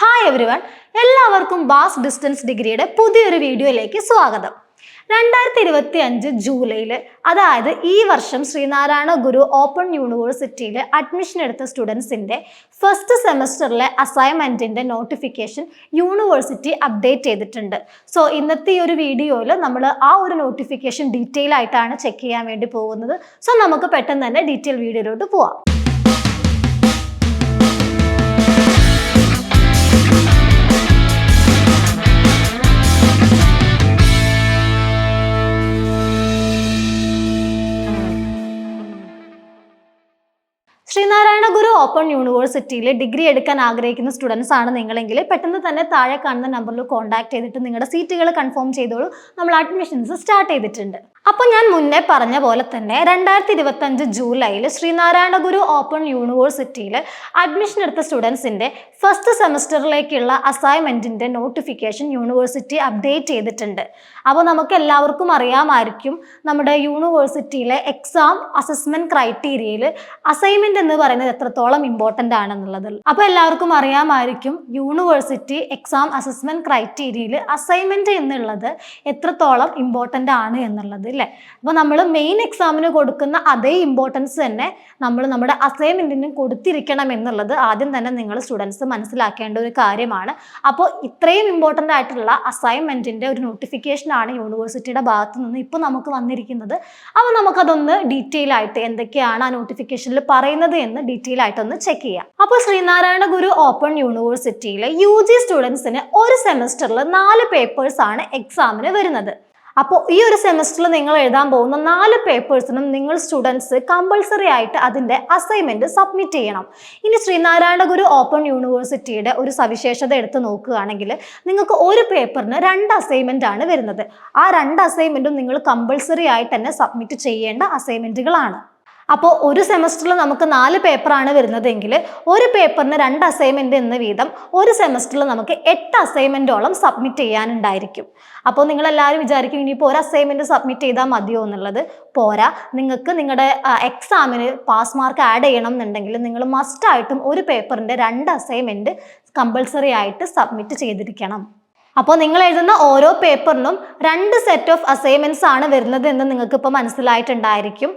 Hi everyone എല്ലാവർക്കും ബാസ് distance ഡിഗ്രിയുടെ പുതിയൊരു വീഡിയോയിലേക്ക് സ്വാഗതം. രണ്ടായിരത്തി ഇരുപത്തി അഞ്ച് ജൂലൈയിൽ അതായത് ഈ വർഷം ശ്രീനാരായണ ഗുരു ഓപ്പൺ യൂണിവേഴ്സിറ്റിയിൽ അഡ്മിഷൻ എടുത്ത സ്റ്റുഡൻസിന്റെ ഫസ്റ്റ് സെമസ്റ്ററിലെ അസൈൻമെന്റിന്റെ നോട്ടിഫിക്കേഷൻ യൂണിവേഴ്സിറ്റി അപ്ഡേറ്റ് ചെയ്തിട്ടുണ്ട്. സോ ഇന്നത്തെ ഈ ഒരു വീഡിയോയിൽ നമ്മൾ ആ ഒരു നോട്ടിഫിക്കേഷൻ ഡീറ്റെയിൽ ആയിട്ടാണ് ചെക്ക് ചെയ്യാൻ വേണ്ടി പോകുന്നത്. സോ നമുക്ക് പെട്ടെന്ന് തന്നെ ഡീറ്റെയിൽ വീഡിയോയിലോട്ട് പോവാം. ഓപ്പൺ യൂണിവേഴ്സിറ്റിയിൽ ഡിഗ്രി എടുക്കാൻ ആഗ്രഹിക്കുന്ന സ്റ്റുഡൻസ് ആണ് നിങ്ങളെങ്കിൽ പെട്ടെന്ന് തന്നെ താഴെ കാണുന്ന നമ്പറിൽ കോൺടാക്ട് ചെയ്തിട്ട് നിങ്ങളുടെ സീറ്റുകൾ കൺഫേം ചെയ്തോളൂ. നമ്മൾ അഡ്മിഷൻസ് സ്റ്റാർട്ട് ചെയ്തിട്ടുണ്ട്. അപ്പോൾ ഞാൻ മുന്നേ പറഞ്ഞ പോലെ തന്നെ രണ്ടായിരത്തി ഇരുപത്തഞ്ച് ജൂലൈയിൽ ശ്രീനാരായണ ഗുരു ഓപ്പൺ യൂണിവേഴ്സിറ്റിയിൽ അഡ്മിഷൻ എടുത്ത സ്റ്റുഡൻസിന്റെ ഫസ്റ്റ് സെമസ്റ്ററിലേക്കുള്ള അസൈൻമെന്റിന്റെ നോട്ടിഫിക്കേഷൻ യൂണിവേഴ്സിറ്റി അപ്ഡേറ്റ് ചെയ്തിട്ടുണ്ട്. അപ്പോൾ നമുക്ക് എല്ലാവർക്കും അറിയാമായിരിക്കും നമ്മുടെ യൂണിവേഴ്സിറ്റിയിലെ എക്സാം അസസ്മെന്റ് ക്രൈറ്റീരിയയിൽ അസൈൻമെന്റ് എന്ന് പറയുന്നത് എത്രത്തോളം ഇമ്പോർട്ടന്റ് ആണെന്നുള്ളത്. അപ്പോൾ എല്ലാവർക്കും അറിയാമായിരിക്കും യൂണിവേഴ്സിറ്റി എക്സാം അസസ്മെന്റ് ക്രൈറ്റീരിയയിൽ അസൈൻമെന്റ് എന്നുള്ളത് എത്രത്തോളം ഇമ്പോർട്ടന്റ് ആണ് എന്നുള്ളത്. അല്ലേ? അപ്പോൾ നമ്മൾ മെയിൻ എക്സാമിന് കൊടുക്കുന്ന അതേ ഇമ്പോർട്ടൻസ് തന്നെ നമ്മൾ നമ്മുടെ അസൈൻമെന്റിനും കൊടുത്തിരിക്കണം എന്നുള്ളത് ആദ്യം തന്നെ നിങ്ങൾ സ്റ്റുഡൻസ് മനസ്സിലാക്കേണ്ട ഒരു കാര്യമാണ്. അപ്പോൾ ഇത്രയും ഇമ്പോർട്ടന്റ് ആയിട്ടുള്ള അസൈൻമെന്റിന്റെ ഒരു നോട്ടിഫിക്കേഷൻ ആണ് യൂണിവേഴ്സിറ്റിയുടെ ഭാഗത്തു നിന്ന് ഇപ്പോൾ നമുക്ക് വന്നിരിക്കുന്നത്. അപ്പോൾ നമുക്കതൊന്ന് ഡീറ്റെയിൽ ആയിട്ട് എന്തൊക്കെയാണ് ആ നോട്ടിഫിക്കേഷനിൽ പറയുന്നത് എന്ന് ഡീറ്റെയിൽ ആയിട്ടൊന്ന് ചെക്ക് ചെയ്യാം. അപ്പോൾ ശ്രീനാരായണ ഗുരു ഓപ്പൺ യൂണിവേഴ്സിറ്റിയിലെ യു ജി സ്റ്റുഡൻസിന് ഒരു സെമസ്റ്ററിൽ നാല് പേപ്പേഴ്സ് ആണ് എക്സാമിന് വരുന്നത്. അപ്പോൾ ഈ ഒരു സെമസ്റ്ററിൽ നിങ്ങൾ എഴുതാൻ പോകുന്ന നാല് പേപ്പേഴ്സിനും നിങ്ങൾ സ്റ്റുഡൻസ് കമ്പൾസറി ആയിട്ട് അതിന്റെ അസൈൻമെന്റ് സബ്മിറ്റ് ചെയ്യണം. ഇനി ശ്രീനാരായണ ഗുരു ഓപ്പൺ യൂണിവേഴ്സിറ്റിയുടെ ഒരു സവിശേഷത എടുത്ത് നോക്കുകയാണെങ്കിൽ നിങ്ങൾക്ക് ഒരു പേപ്പറിന് രണ്ട് അസൈൻമെന്റ് ആണ് വരുന്നത്. ആ രണ്ട് അസൈൻമെന്റും നിങ്ങൾ കമ്പൾസറി ആയിട്ട് തന്നെ സബ്മിറ്റ് ചെയ്യേണ്ട അസൈൻമെന്റുകളാണ് അപ്പോൾ ഒരു സെമസ്റ്ററിൽ നമുക്ക് നാല് പേപ്പറാണ് വരുന്നതെങ്കിൽ ഒരു പേപ്പറിന് രണ്ട് അസൈൻമെന്റ് എന്ന വീതം ഒരു സെമസ്റ്ററിൽ നമുക്ക് എട്ട് അസൈൻമെന്റോളം സബ്മിറ്റ് ചെയ്യാനുണ്ടായിരിക്കും. അപ്പോൾ നിങ്ങളെല്ലാവരും വിചാരിക്കും ഇനിയിപ്പോൾ ഒരു അസൈൻമെന്റ് സബ്മിറ്റ് ചെയ്താൽ മതിയോ എന്നുള്ളത്. പോരാ നിങ്ങൾക്ക് നിങ്ങളുടെ എക്സാമിന് പാസ് മാർക്ക് ആഡ് ചെയ്യണം എന്നുണ്ടെങ്കിൽ നിങ്ങൾ മസ്റ്റായിട്ടും ഒരു പേപ്പറിന്റെ രണ്ട് അസൈൻമെന്റ് കമ്പൾസറി ആയിട്ട് സബ്മിറ്റ് ചെയ്തിരിക്കണം. അപ്പോൾ നിങ്ങൾ എഴുതുന്ന ഓരോ പേപ്പറിനും രണ്ട് സെറ്റ് ഓഫ് അസൈൻമെന്റ്സ് ആണ് വരുന്നത് എന്ന് നിങ്ങൾക്ക് ഇപ്പോൾ മനസ്സിലായിട്ടുണ്ടായിരിക്കും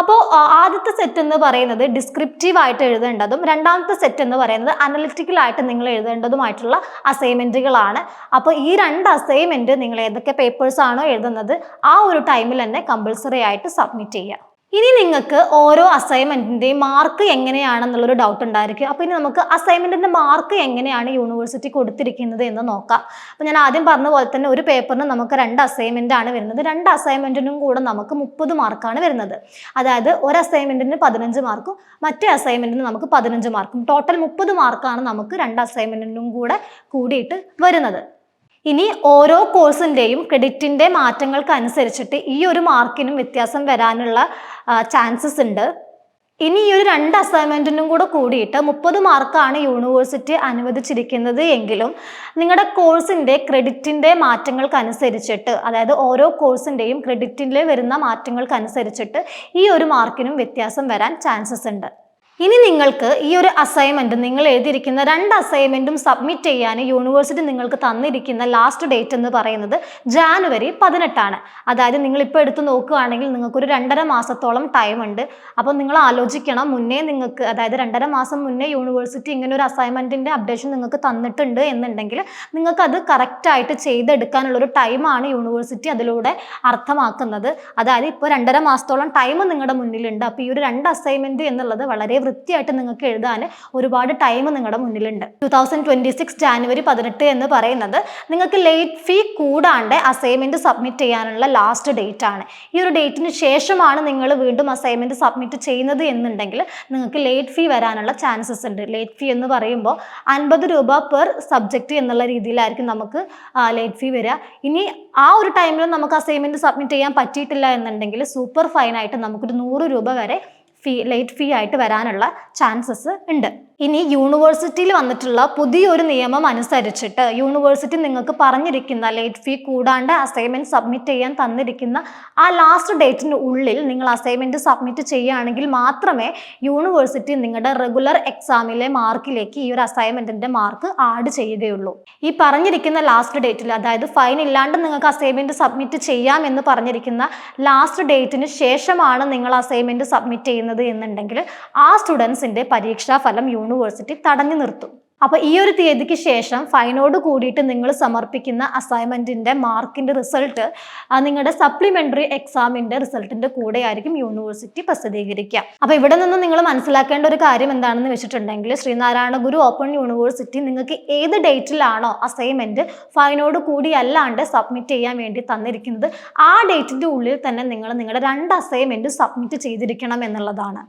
അപ്പോൾ ആദ്യത്തെ സെറ്റ് എന്ന് പറയുന്നത് ഡിസ്ക്രിപ്റ്റീവ് ആയിട്ട് എഴുതേണ്ടതും രണ്ടാമത്തെ സെറ്റ് എന്ന് പറയുന്നത് അനലിറ്റിക്കലായിട്ട് നിങ്ങൾ എഴുതേണ്ടതുമായിട്ടുള്ള അസൈൻമെന്റുകളാണ് അപ്പോൾ ഈ രണ്ട് അസൈൻമെന്റ് നിങ്ങൾ ഏതൊക്കെ പേപ്പേഴ്സ് ആണോ എഴുതുന്നത് ആ ഒരു ടൈമിൽ തന്നെ കമ്പൾസറി ആയിട്ട് സബ്മിറ്റ് ചെയ്യുക. ഇനി നിങ്ങൾക്ക് ഓരോ അസൈൻമെന്റിന്റെയും മാർക്ക് എങ്ങനെയാണെന്നുള്ളൊരു ഡൗട്ട് ഉണ്ടായിരിക്കും. അപ്പോൾ ഇനി നമുക്ക് അസൈൻമെന്റിന്റെ മാർക്ക് എങ്ങനെയാണ് യൂണിവേഴ്സിറ്റി കൊടുത്തിരിക്കുന്നത് എന്ന് നോക്കാം. അപ്പോൾ ഞാൻ ആദ്യം പറഞ്ഞ പോലെ തന്നെ ഒരു പേപ്പറിന് നമുക്ക് രണ്ട് അസൈൻമെന്റ് ആണ് വരുന്നത്. രണ്ട് അസൈൻമെന്റിനും കൂടെ നമുക്ക് മുപ്പത് മാർക്കാണ് വരുന്നത്. അതായത് ഒരു അസൈൻമെന്റിന് പതിനഞ്ച് മാർക്കും മറ്റേ അസൈൻമെന്റിന് നമുക്ക് പതിനഞ്ച് മാർക്കും ടോട്ടൽ മുപ്പത് മാർക്കാണ് നമുക്ക് രണ്ട് അസൈൻമെന്റിനും കൂടെ കൂടിയിട്ട് വരുന്നത്. ഇനി ഓരോ കോഴ്സിന്റെയും ക്രെഡിറ്റിന്റെ മാറ്റങ്ങൾക്ക് അനുസരിച്ചിട്ട് ഈ ഒരു മാർക്കിനും വ്യത്യാസം വരാനുള്ള ചാൻസസ് ഉണ്ട്. ഇനി ഈ ഒരു രണ്ട് അസൈൻമെന്റിനും കൂടെ കൂടിയിട്ട് മുപ്പത് മാർക്കാണ് യൂണിവേഴ്സിറ്റി അനുവദിച്ചിരിക്കുന്നത് എങ്കിലും നിങ്ങളുടെ കോഴ്സിന്റെ ക്രെഡിറ്റിന്റെ മാറ്റങ്ങൾക്കനുസരിച്ചിട്ട് അതായത് ഓരോ കോഴ്സിന്റെയും ക്രെഡിറ്റിൽ വരുന്ന മാറ്റങ്ങൾക്കനുസരിച്ചിട്ട് ഈ ഒരു മാർക്കിനും വ്യത്യാസം വരാൻ ചാൻസസ് ഉണ്ട്. ഇനി നിങ്ങൾക്ക് ഈ ഒരു അസൈൻമെന്റ് നിങ്ങൾ എഴുതിയിരിക്കുന്ന രണ്ട് അസൈൻമെന്റും സബ്മിറ്റ് ചെയ്യാൻ യൂണിവേഴ്സിറ്റി നിങ്ങൾക്ക് തന്നിരിക്കുന്ന ലാസ്റ്റ് ഡേറ്റ് എന്ന് പറയുന്നത് ജാനുവരി പതിനെട്ടാണ്. അതായത് നിങ്ങൾ ഇപ്പോൾ എടുത്ത് നോക്കുകയാണെങ്കിൽ നിങ്ങൾക്കൊരു രണ്ടര മാസത്തോളം ടൈം ഉണ്ട്. അപ്പോൾ നിങ്ങൾ ആലോചിക്കണം മുന്നേ നിങ്ങൾക്ക് അതായത് രണ്ടര മാസം മുന്നേ യൂണിവേഴ്സിറ്റി ഇങ്ങനെ ഒരു അസൈൻമെന്റിന്റെ അപ്ഡേഷൻ നിങ്ങൾക്ക് തന്നിട്ടുണ്ട് എന്നുണ്ടെങ്കിൽ നിങ്ങൾക്കത് കറക്റ്റായിട്ട് ചെയ്തെടുക്കാനുള്ളൊരു ടൈമാണ് യൂണിവേഴ്സിറ്റി അതിലൂടെ അർത്ഥമാക്കുന്നത്. അതായത് ഇപ്പോൾ രണ്ടര മാസത്തോളം ടൈം നിങ്ങളുടെ മുന്നിലുണ്ട്. അപ്പോൾ ഈ ഒരു രണ്ട് അസൈൻമെന്റ് എന്നുള്ളത് വളരെ വൃത്തിയായിട്ട് നിങ്ങൾക്ക് എഴുതാൻ ഒരുപാട് ടൈം നിങ്ങളുടെ മുന്നിലുണ്ട്. Two thousand twenty six January പതിനെട്ട് എന്ന് പറയുന്നത് നിങ്ങൾക്ക് ലേറ്റ് ഫീ കൂടാണ്ട് അസൈൻമെന്റ് സബ്മിറ്റ് ചെയ്യാനുള്ള ലാസ്റ്റ് ഡേറ്റ് ആണ്. ഈ ഒരു ഡേറ്റിന് ശേഷമാണ് നിങ്ങൾ വീണ്ടും അസൈൻമെന്റ് സബ്മിറ്റ് ചെയ്യുന്നത് എന്നുണ്ടെങ്കിൽ നിങ്ങൾക്ക് ലേറ്റ് ഫീ വരാനുള്ള ചാൻസസ് ഉണ്ട്. ലേറ്റ് ഫീ എന്ന് പറയുമ്പോൾ അൻപത് രൂപ പെർ സബ്ജക്റ്റ് എന്നുള്ള രീതിയിലായിരിക്കും നമുക്ക് ലേറ്റ് ഫീ വരിക. ഇനി ആ ഒരു ടൈമിൽ നമുക്ക് അസൈൻമെന്റ് സബ്മിറ്റ് ചെയ്യാൻ പറ്റിയിട്ടില്ല എന്നുണ്ടെങ്കിൽ സൂപ്പർ ഫൈനായിട്ട് നമുക്കൊരു നൂറ് രൂപ വരെ ഫീ ലേറ്റ് ഫീ ആയിട്ട് വരാനുള്ള ചാൻസസ് ഉണ്ട്. ഇനി യൂണിവേഴ്സിറ്റിയിൽ വന്നിട്ടുള്ള പുതിയൊരു നിയമം അനുസരിച്ചിട്ട് യൂണിവേഴ്സിറ്റി നിങ്ങൾക്ക് പറഞ്ഞിരിക്കുന്ന ലേറ്റ് ഫീ കൂടാണ്ട് അസൈൻമെന്റ് സബ്മിറ്റ് ചെയ്യാൻ തന്നിരിക്കുന്ന ആ ലാസ്റ്റ് ഡേറ്റിന് ഉള്ളിൽ നിങ്ങൾ അസൈൻമെന്റ് സബ്മിറ്റ് ചെയ്യുകയാണെങ്കിൽ മാത്രമേ യൂണിവേഴ്സിറ്റി നിങ്ങളുടെ റെഗുലർ എക്സാമിലെ മാർക്കിലേക്ക് ഈ ഒരു അസൈൻമെന്റിന്റെ മാർക്ക് ആഡ് ചെയ്യുകയുള്ളൂ. ഈ പറഞ്ഞിരിക്കുന്ന ലാസ്റ്റ് ഡേറ്റിൽ അതായത് ഫൈൻ ഇല്ലാണ്ട് നിങ്ങൾക്ക് അസൈൻമെന്റ് സബ്മിറ്റ് ചെയ്യാം എന്ന് പറഞ്ഞിരിക്കുന്ന ലാസ്റ്റ് ഡേറ്റിന് ശേഷമാണ് നിങ്ങൾ അസൈൻമെന്റ് സബ്മിറ്റ് ചെയ്യുന്നത് എന്നുണ്ടെങ്കിൽ ആ സ്റ്റുഡൻസിന്റെ പരീക്ഷാ ഫലം യൂണിവേഴ്സിറ്റി തടഞ്ഞു നിർത്തും. അപ്പോൾ ഈ ഒരു തീയതിക്ക് ശേഷം ഫൈനോട് കൂടിയിട്ട് നിങ്ങൾ സമർപ്പിക്കുന്ന അസൈൻമെന്റിന്റെ മാർക്കിന്റെ റിസൾട്ട് നിങ്ങളുടെ സപ്ലിമെന്ററി എക്സാമിന്റെ റിസൾട്ടിന്റെ കൂടെ ആയിരിക്കും യൂണിവേഴ്സിറ്റി പ്രസിദ്ധീകരിക്കുക. അപ്പോൾ ഇവിടെ നിന്ന് നിങ്ങൾ മനസ്സിലാക്കേണ്ട ഒരു കാര്യം എന്താണെന്ന് വെച്ചിട്ടുണ്ടെങ്കിൽ ശ്രീനാരായണ ഗുരു ഓപ്പൺ യൂണിവേഴ്സിറ്റി നിങ്ങൾക്ക് ഏത് ഡേറ്റിലാണോ അസൈൻമെന്റ് ഫൈനോട് കൂടി അല്ലാണ്ട് സബ്മിറ്റ് ചെയ്യാൻ വേണ്ടി തന്നിരിക്കുന്നത് ആ ഡേറ്റിന്റെ ഉള്ളിൽ തന്നെ നിങ്ങൾ നിങ്ങളുടെ രണ്ട് അസൈൻമെന്റ് സബ്മിറ്റ് ചെയ്തിരിക്കണം എന്നുള്ളതാണ്.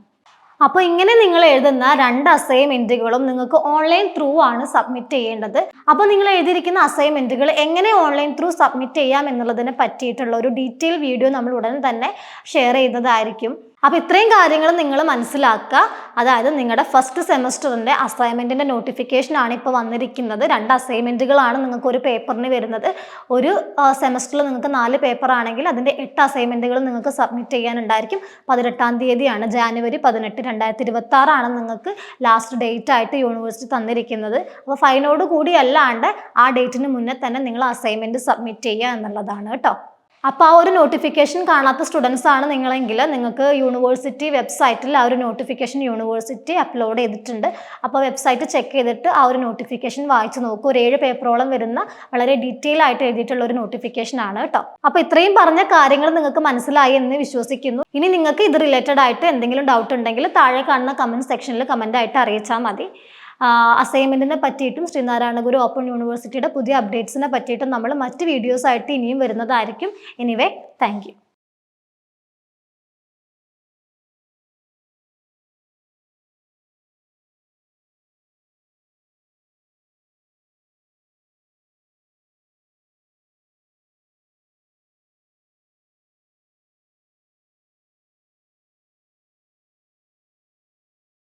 അപ്പോൾ ഇങ്ങനെ നിങ്ങൾ എഴുതുന്ന രണ്ട് അസൈൻമെന്റുകളും നിങ്ങൾക്ക് ഓൺലൈൻ ത്രൂ ആണ് സബ്മിറ്റ് ചെയ്യേണ്ടത്. അപ്പോൾ നിങ്ങൾ എഴുതിയിരിക്കുന്ന അസൈൻമെന്റുകൾ എങ്ങനെ ഓൺലൈൻ ത്രൂ സബ്മിറ്റ് ചെയ്യാം എന്നുള്ളതിനെ പറ്റിയിട്ടുള്ള ഒരു ഡീറ്റെയിൽ വീഡിയോ നമ്മൾ ഉടൻ തന്നെ ഷെയർ ചെയ്യുന്നതായിരിക്കും. അപ്പോൾ ഇത്രയും കാര്യങ്ങൾ നിങ്ങൾ മനസ്സിലാക്കുക. അതായത് നിങ്ങളുടെ ഫസ്റ്റ് സെമസ്റ്ററിന്റെ അസൈൻമെന്റിന്റെ നോട്ടിഫിക്കേഷൻ ആണ് ഇപ്പോൾ വന്നിരിക്കുന്നത്. രണ്ട് അസൈൻമെന്റുകളാണ് നിങ്ങൾക്ക് ഒരു പേപ്പറിന് വരുന്നത്. ഒരു സെമസ്റ്ററിൽ നിങ്ങൾക്ക് നാല് പേപ്പർ ആണെങ്കിൽ അതിന്റെ എട്ട് അസൈൻമെന്റുകൾ നിങ്ങൾക്ക് സബ്മിറ്റ് ചെയ്യാനുണ്ടായിരിക്കും. പതിനെട്ടാം തീയതിയാണ് ജാനുവരി പതിനെട്ട് രണ്ടായിരത്തി ഇരുപത്തി ആറാണ് നിങ്ങൾക്ക് ലാസ്റ്റ് ഡേറ്റ് ആയിട്ട് യൂണിവേഴ്സിറ്റി തന്നിരിക്കുന്നത്. അപ്പോൾ ഫൈനോട് കൂടി അല്ലാണ്ട് ആ ഡേറ്റിന് മുന്നേ തന്നെ നിങ്ങൾ അസൈൻമെന്റ് സബ്മിറ്റ് ചെയ്യുക എന്നുള്ളതാണ് കേട്ടോ. അപ്പോൾ ആ ഒരു നോട്ടിഫിക്കേഷൻ കാണാത്ത സ്റ്റുഡൻസ് ആണ് നിങ്ങളെങ്കിൽ നിങ്ങൾക്ക് യൂണിവേഴ്സിറ്റി വെബ്സൈറ്റിൽ ആ ഒരു നോട്ടിഫിക്കേഷൻ യൂണിവേഴ്സിറ്റി അപ്ലോഡ് ചെയ്തിട്ടുണ്ട്. അപ്പോൾ വെബ്സൈറ്റ് ചെക്ക് ചെയ്തിട്ട് ആ ഒരു നോട്ടിഫിക്കേഷൻ വായിച്ചു നോക്കൂ. ഒരു ഏഴ് പേപ്പറോളം വരുന്ന വളരെ ഡീറ്റെയിൽ ആയിട്ട് എഴുതിയിട്ടുള്ള ഒരു നോട്ടിഫിക്കേഷൻ ആണ് കേട്ടോ അപ്പോൾ ഇത്രയും പറഞ്ഞ കാര്യങ്ങൾ നിങ്ങൾക്ക് മനസ്സിലായി എന്ന് വിശ്വസിക്കുന്നു. ഇനി നിങ്ങൾക്ക് ഇത് റിലേറ്റഡ് ആയിട്ട് എന്തെങ്കിലും ഡൗട്ട് ഉണ്ടെങ്കിൽ താഴെ കാണുന്ന കമന്റ് സെക്ഷനിൽ കമന്റ് ആയിട്ട് അറിയിച്ചാൽ മതി. അസൈൻമെന്റിനെ പറ്റിയിട്ടും ശ്രീനാരായണ ഗുരു ഓപ്പൺ യൂണിവേഴ്സിറ്റിയുടെ പുതിയ അപ്ഡേറ്റ്സിനെ പറ്റിയിട്ടും നമ്മൾ മറ്റ് വീഡിയോസായിട്ട് ഇനിയും വരുന്നതായിരിക്കും. Anyway thank